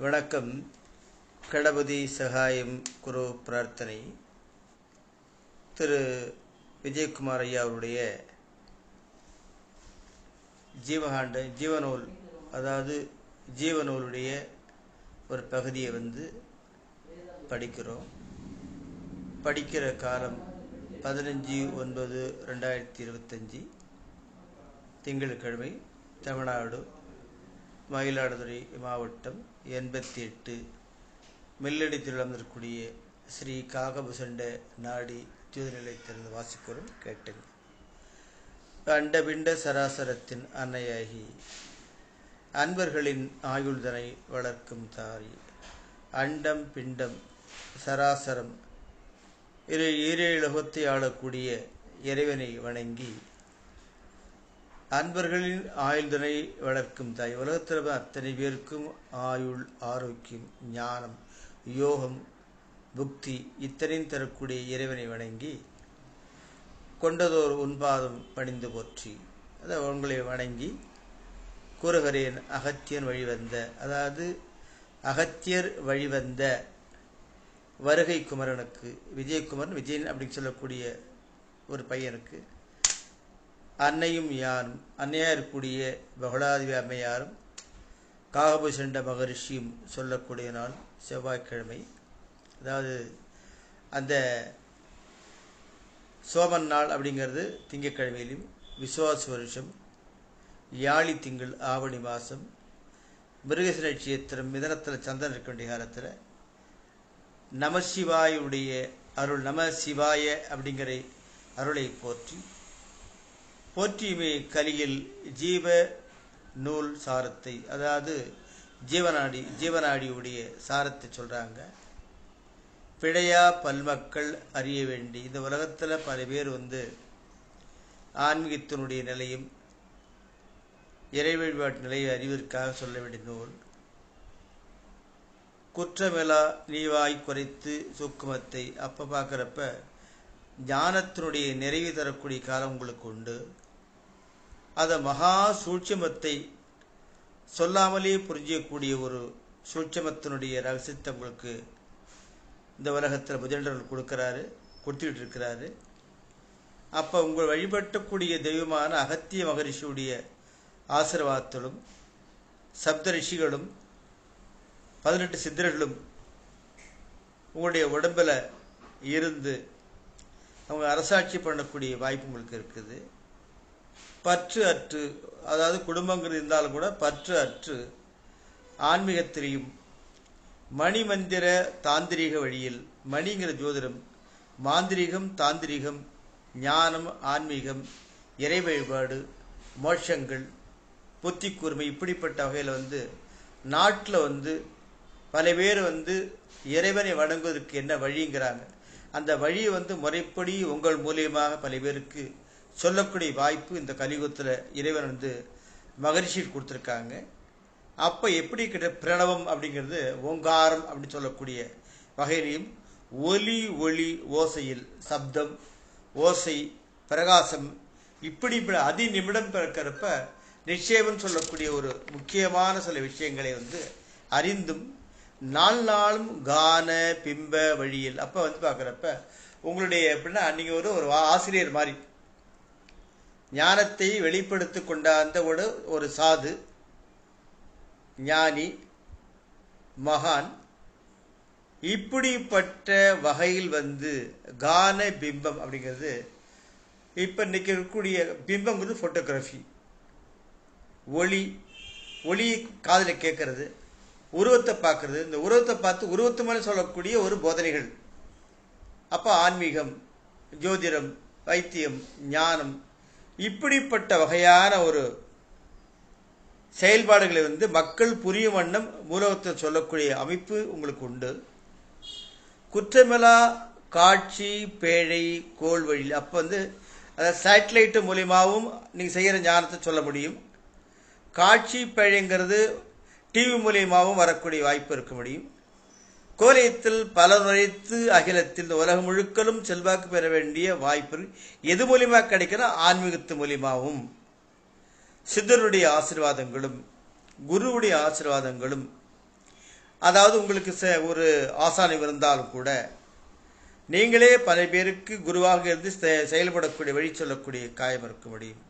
வணக்கம் கணபதி சகாயம் குரு பிரார்த்தனை. திரு விஜயகுமார் ஐயா அவருடைய ஜீவகாண்ட ஜீவநூல் அதாவது ஜீவநூலுடைய ஒரு பகுதியை வந்து படிக்கிறோம். படிக்கிற காலம் பதினஞ்சு ஒன்பது ரெண்டாயிரத்தி இருபத்தஞ்சி. திங்கட்கிழமை தமிழ்நாடு மயிலாடுதுறை மாவட்டம் எண்பத்தி எட்டு மெல்லடி திருளந்திருக்கூடிய ஸ்ரீ காகபுசண்ட நாடி ஜோதிநிலையத்திலிருந்து வாசிக்கிறோம் கேட்டேன். அண்டபிண்ட சராசரத்தின் அன்னையாகி அன்பர்களின் ஆயுள்தனை வளர்க்கும் தாரி அண்டம் பிண்டம் சராசரம் இரு ஈரேழுகத்தை ஆளக்கூடிய இறைவனை வணங்கி அன்பர்களின் ஆயுள்தனை வளர்க்கும் தாய். உலகத்தில் அத்தனை பேருக்கும் ஆயுள் ஆரோக்கியம் ஞானம் யோகம் புக்தி இத்தனையும் தரக்கூடிய இறைவனை வணங்கி கொண்டதோர் உன்பாதம் பணிந்து போற்றி. அதை உங்களை வணங்கி கூறுகிறேன் அகத்தியன் வழிவந்த அதாவது அகத்தியர் வழிவந்த வருகை குமரனுக்கு விஜயகுமரன் விஜயன் அப்படின்னு சொல்லக்கூடிய ஒரு பையனுக்கு அன்னையும் யாரும் அன்னையாக இருக்கக்கூடிய பகலாதிவி அம்மையாரும் காகபூஷண்ட மகரிஷியும் சொல்லக்கூடிய நாள் செவ்வாய்க்கிழமை. அதாவது அந்த சோமன் நாள் அப்படிங்கிறது திங்கக்கிழமையிலும் விசுவாச வருஷம் யாழி திங்கள் ஆவணி மாதம் மிருகசி நட்சத்திரம் மிதனத்தில் சந்திரன் இருக்க வேண்டிய காலத்தில் நமசிவாயுடைய அருள் நம சிவாய அப்படிங்கிற அருளை போற்றி போற்றியுமே கலியில் ஜீவ நூல் சாரத்தை அதாவது ஜீவநாடி ஜீவநாடியுடைய சாரத்தை சொல்கிறாங்க பிழையா பல்மக்கள் அறிய வேண்டி இந்த உலகத்தில் பல பேர் வந்து ஆன்மீகத்தினுடைய நிலையும் இறை வழிபாட்டு நிலையை அறிவிற்காக சொல்ல வேண்டிய நூல். குற்றமிலா நீவாய் குறைத்து சூக்குமத்தை அப்போ பார்க்குறப்ப ஞானத்தினுடைய நிறைவு தரக்கூடிய காலம் உங்களுக்கு உண்டு. அதை மகா சூட்சமத்தை சொல்லாமலே புரிஞ்சக்கூடிய ஒரு சூட்சமத்தினுடைய ரகசியத்தை உங்களுக்கு இந்த உலகத்தில் புதண்டர்கள் கொடுக்குறாரு கொடுத்துக்கிட்டு இருக்கிறாரு அப்போ உங்கள் வழிபட்டக்கூடிய தெய்வமான அகத்திய மகரிஷியுடைய ஆசிர்வாதத்திலும் சப்த ரிஷிகளும் பதினெட்டு சித்தர்களும் உங்களுடைய உடம்பில் இருந்து அவங்க அரசாட்சி பண்ணக்கூடிய வாய்ப்பு உங்களுக்கு இருக்குது. பற்று அற்று அதாவது குடும்பங்கள் இருந்தாலும் கூட பற்று அற்று ஆன்மீகத்திலையும் மணிமந்திர தாந்திரிக வழியில் மணிங்கிற ஜோதிடம் மாந்திரீகம் தாந்திரிகம் ஞானம் ஆன்மீகம் இறை வழிபாடு மோட்சங்கள் புத்தி கூர்மை இப்படிப்பட்ட வகையில் வந்து நாட்டில் வந்து பல பேர் வந்து இறைவனை வணங்குவதற்கு என்ன வழிங்கிறாங்க. அந்த வழியை வந்து முறைப்படி உங்கள் மூலியமாக பல பேருக்கு சொல்லக்கூடிய வாய்ப்பு இந்த கலியுகத்தில் இறைவன் வந்து மகரிஷி கொடுத்துருக்காங்க. அப்போ எப்படி கிட்ட பிரணவம் அப்படிங்கிறது ஓங்காரம் அப்படின்னு சொல்லக்கூடிய வகையிலையும் ஒலி ஒளி ஓசையில் சப்தம் ஓசை பிரகாசம் இப்படி அதி நிமிடம் பிறக்கிறப்ப நிச்சயம்னு சொல்லக்கூடிய ஒரு முக்கியமான சில விஷயங்களை வந்து அறிந்தும் நாள் நாளும் கான பிம்ப வழியில். அப்போ வந்து பார்க்குறப்ப உங்களுடைய எப்படின்னா நீங்கள் ஒரு ஒரு ஆசிரியர் மாதிரி. ஞானத்தை வெளிப்படுத்தி கொண்டாந்த ஒரு ஒரு சாது ஞானி மகான் இப்படிப்பட்ட வகையில் வந்து கான பிம்பம் அப்படிங்கிறது இப்போ இன்றைக்கி இருக்கக்கூடிய பிம்பங்கிறது ஃபோட்டோகிராஃபி ஒளி ஒளி காதில் கேட்கறது உருவத்தை பார்க்கறது இந்த உருவத்தை பார்த்து உருவத்து மேலே சொல்லக்கூடிய ஒரு போதனைகள். அப்போ ஆன்மீகம் ஜோதிடம் வைத்தியம் ஞானம் இப்படிப்பட்ட வகையான ஒரு செயல்பாடுகளை வந்து மக்கள் புரியும் வண்ணம் மூலவத்தை சொல்லக்கூடிய அமைப்பு உங்களுக்கு உண்டு. குற்றமிலா காட்சி பேழை கோல் வழியில். அப்போ வந்து அதை சேட்டலைட்டு மூலியமாகவும் நீங்கள் செய்கிற ஞானத்தை சொல்ல முடியும். காட்சி பேழைங்கிறது டிவி மூலியமாகவும் வரக்கூடிய வாய்ப்பு இருக்க முடியும். கோலயத்தில் பல நுழைத்து அகிலத்தில் இந்த உலகம் முழுக்கலும் செல்வாக்கு பெற வேண்டிய வாய்ப்பு எது மூலியமாக கிடைக்கிற ஆன்மீகத்து மூலியமாகவும் சித்தருடைய ஆசிர்வாதங்களும் குருவுடைய ஆசிர்வாதங்களும். அதாவது உங்களுக்கு ச- ஒரு ஆசானம் இருந்தாலும் கூட நீங்களே பல பேருக்கு குருவாக இருந்து செ- செயல்படக்கூடிய வழி சொல்லக்கூடிய காயம் இருக்க முடியும்.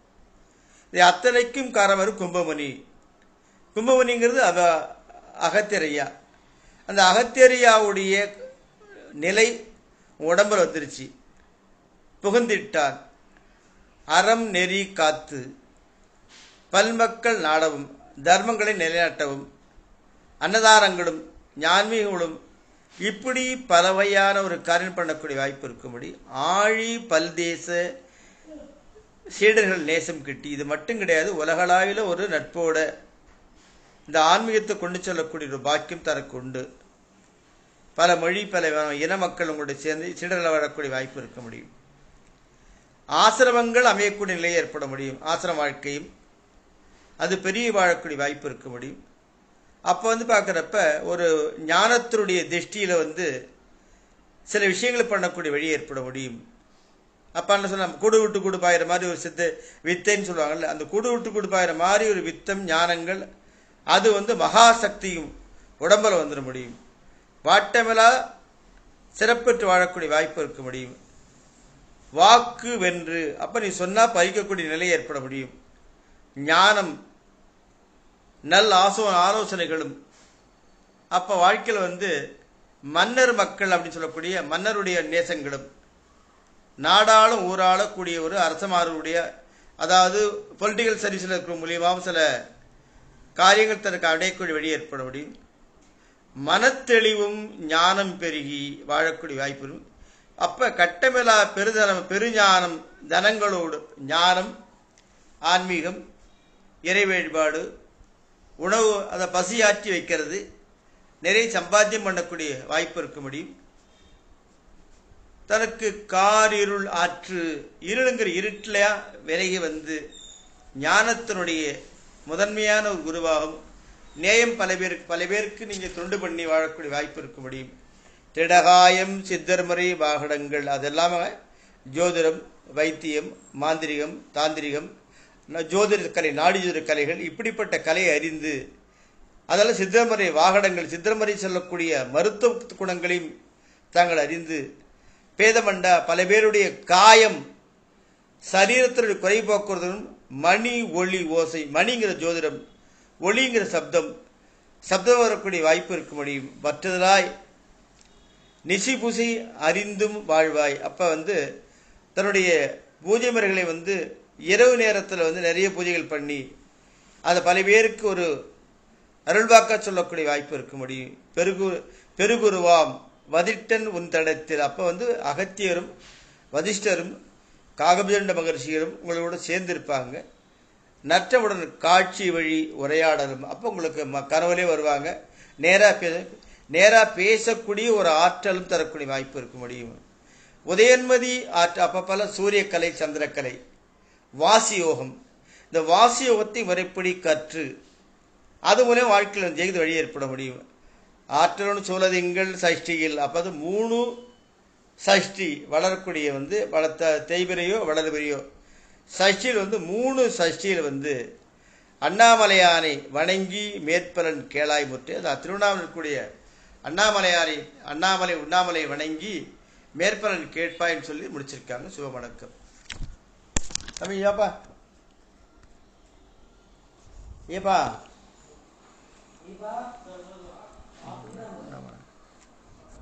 இது அத்தனைக்கும் காரணம் கும்பமணி கும்பமணிங்கிறது அவ அகத்திரையா அந்த அகத்தேரியாவுடைய நிலை உடம்புல வந்துருச்சு. புகுந்திட்டார் அறம் நெறி காத்து. பல்மக்கள் நாடவும் தர்மங்களை நிலைநாட்டவும் அன்னதாரங்களும் ஞான்மிகளும் இப்படி பல வகையான ஒரு காரியம் பண்ணக்கூடிய வாய்ப்பு இருக்கும்படி ஆழி பல்தேச சீடர்கள் நேசம் கிட்டி இது மட்டும் கிடையாது உலகளாவில ஒரு நட்போட இந்த ஆன்மீகத்தை கொண்டு செல்லக்கூடிய ஒரு பாக்கியம் தரக்கொண்டு பல மொழி பல இன மக்கள் உங்களுடைய சேர்ந்து சீடர்கள் வாழக்கூடிய வாய்ப்பு இருக்க முடியும். ஆசிரமங்கள் அமையக்கூடிய நிலை ஏற்பட முடியும். ஆசிரம வாழ்க்கையும் அது பெரிய வாழக்கூடிய வாய்ப்பு இருக்க முடியும். அப்போ வந்து பார்க்குறப்ப ஒரு ஞானத்தினுடைய திருஷ்டியில் வந்து சில விஷயங்களை பண்ணக்கூடிய வழி ஏற்பட முடியும். அப்போ என்ன சொன்ன கூடு விட்டு கூடு பாயிற மாதிரி ஒரு சித்த வித்தைன்னு சொல்லுவாங்கல்ல அந்த கூடு விட்டு கூடு பாயிற மாதிரி ஒரு வித்தம் ஞானங்கள் அது வந்து மகாசக்தியும் உடம்பில் வந்துட முடியும். வாட்டமெலா சிறப்பெற்று வாழக்கூடிய வாய்ப்பு இருக்க முடியும். வாக்கு வென்று அப்போ நீ சொன்னால் பறிக்கக்கூடிய நிலை ஏற்பட முடியும். ஞானம் நல் ஆசோ ஆலோசனைகளும் அப்போ வாழ்க்கையில் வந்து மன்னர் மக்கள் அப்படின்னு சொல்லக்கூடிய மன்னருடைய நேசங்களும் நாடாளும் ஊராளக்கூடிய ஒரு அரசமாருடைய அதாவது பொலிட்டிக்கல் சர்வீஸில் இருக்கிற மூலியமாகவும் சில காரியங்கள் தனக்கு அடையக்கூடிய வழி ஏற்பட முடியும். மனத்தெளிவும் ஞானம் பெருகி வாழக்கூடிய வாய்ப்பு இருக்கும். அப்போ கட்டமிலா பெருதனம் பெருஞானம் தனங்களோடு ஞானம் ஆன்மீகம் இறை வழிபாடு உணவு அதை பசியாற்றி வைக்கிறது நிறைய சம்பாத்தியம் பண்ணக்கூடிய வாய்ப்பு இருக்க முடியும். தனக்கு கார் இருள் ஆற்று இருளுங்கிற இருட்டிலையா விலகி வந்து ஞானத்தினுடைய முதன்மையான ஒரு குருவாகும் நேயம் பல பேருக்கு பல பேருக்கு நீங்கள் தொண்டு பண்ணி வாழக்கூடிய வாய்ப்பு இருக்க முடியும் திடகாயம் சித்தர்மறை வாகனங்கள் அதெல்லாம ஜோதிடம் வைத்தியம் மாந்திரிகம் தாந்திரிகம் ஜோதிட கலை நாடி கலைகள் இப்படிப்பட்ட கலையை அறிந்து அதெல்லாம் சித்தர்மறை வாகனங்கள் சித்திரமறை சொல்லக்கூடிய மருத்துவ குணங்களையும் தாங்கள் அறிந்து பேதமண்டா பல பேருடைய காயம் சரீரத்தினுடைய குறை போக்குறதும் மணி ஒளி ஓசை மணிங்கிற ஜோதிடம் ஒளிங்கிற சப்தம் சப்தம் வரக்கூடிய வாய்ப்பு இருக்க முடியும் மற்றதலாய் நிசி புசி அறிந்தும் வாழ்வாய். அப்போ வந்து தன்னுடைய பூஜை முறைகளை வந்து இரவு நேரத்தில் வந்து நிறைய பூஜைகள் பண்ணி அதை பல பேருக்கு ஒரு அருள்வாக்க சொல்லக்கூடிய வாய்ப்பு இருக்க முடியும் பெருகு பெருகுருவாம் வதிட்டன் உன் தடத்தில். அப்போ வந்து அகத்தியரும் வதிஷ்டரும் காகபிதண்ட மகர்ஷியரும் உங்களோட சேர்ந்திருப்பாங்க. நற்றவுடன் காட்சி வழி உரையாடலும். அப்போ உங்களுக்கு ம கனவுலே வருவாங்க. நேராக பே நேராக பேசக்கூடிய ஒரு ஆற்றலும் தரக்கூடிய வாய்ப்பு இருக்க முடியும். உதயன்மதி ஆற்ற அப்பப்பல சூரியக்கலை சந்திரக்கலை வாசி யோகம் இந்த வாசியோகத்தை முறைப்படி கற்று அது மூலம் வாழ்க்கையில் ஜெயித்து வழி ஏற்பட முடியும்? ஆற்றலும் சூழதிங்கள் சஷ்டியில். அப்போ அது மூணு சஷ்டி வளரக்கூடிய வந்து வளர்த்த தேய்பிரையோ வளர்பிரையோ. சஷ்டியில் வந்து மூணு சஷ்டியில் வந்து அண்ணாமலையானை வணங்கி மேற்பலன் கேளாய் முற்று அது திருவண்ணாமலை இருக்கக்கூடிய அண்ணாமலையாரை அண்ணாமலை உண்ணாமலை வணங்கி மேற்பலன் கேட்பாய்ன்னு சொல்லி முடிச்சிருக்காங்க சுப வணக்கம். தம்பி ஏப்பா? ஏப்பா?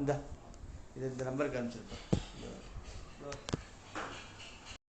இந்த. இது இந்த நம்பருக்கு அனுப்பிச்சிருப்பேன்.